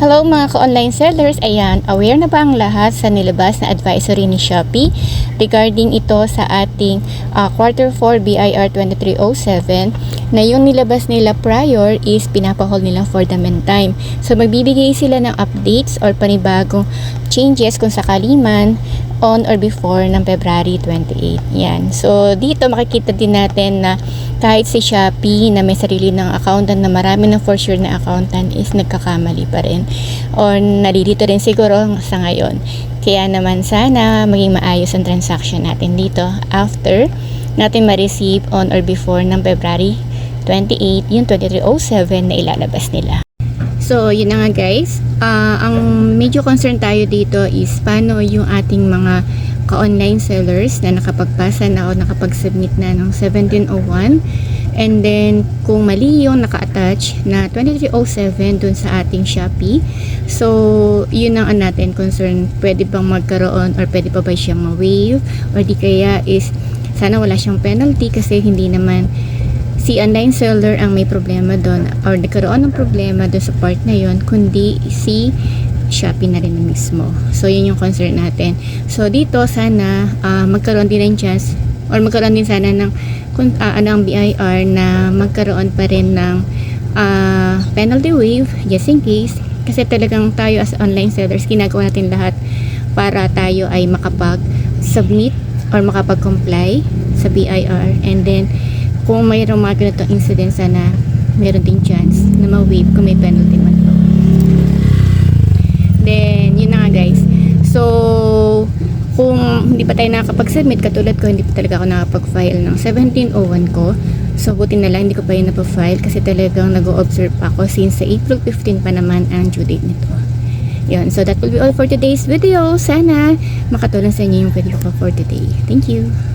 Hello mga ka-online sellers. Ayan, aware na ba ang lahat sa nilabas na advisory ni Shopee regarding ito sa ating ah, quarter 4 BIR 2307 na yung nilabas nila prior is pinapahol nila for the meantime. So magbibigay sila ng updates or panibagong changes kung sakali man on or before ng February 28. Yan. So dito makikita din natin na kahit si Shopee na may sarili ng accountant na marami ng for sure na accountant is nagkakamali pa rin or nalilito rin siguro sa ngayon. Kaya naman sana maging maayos ang transaction natin dito after natin ma-receive on or before ng February 28, yung 2307 na ilalabas nila. So, yun na nga guys. Ah, ang medyo concern tayo dito is paano yung ating mga ka-online sellers na nakapagpasa na o nakapag-submit na ng 1701 and then kung mali yung naka-attach na 2307 dun sa ating Shopee. So yun ang natin concern. Pwede bang magkaroon or pwede pa ba siyang ma-waive? Or di kaya is sana wala siyang penalty kasi hindi naman si online seller ang may problema doon or nagkaroon ng problema doon sa part na yon kundi si Shopee na rin mismo. So, yun yung concern natin. So, dito sana ah, magkaroon din ng chance or magkaroon din sana ng kung uh, ano ang BIR na magkaroon pa rin ng ah, penalty waive just in case kasi talagang tayo as online sellers ginagawa natin lahat para tayo ay makapag-submit or makapag-comply sa BIR and then kung mayroong mga ganitong incident sana meron din chance na ma-waive kung may penalty man po. Then, yun na nga guys. So, kung hindi pa tayo nakakapag-submit, katulad ko, hindi pa talaga ako nakapag-file ng 1701 ko. So, buti na lang, hindi ko pa yun napafile kasi talagang nag-o-observe pa ako since sa April 15 pa naman ang due date nito. Yun. So, that will be all for today's video. Sana makatulong sa inyo yung video ko for today. Thank you.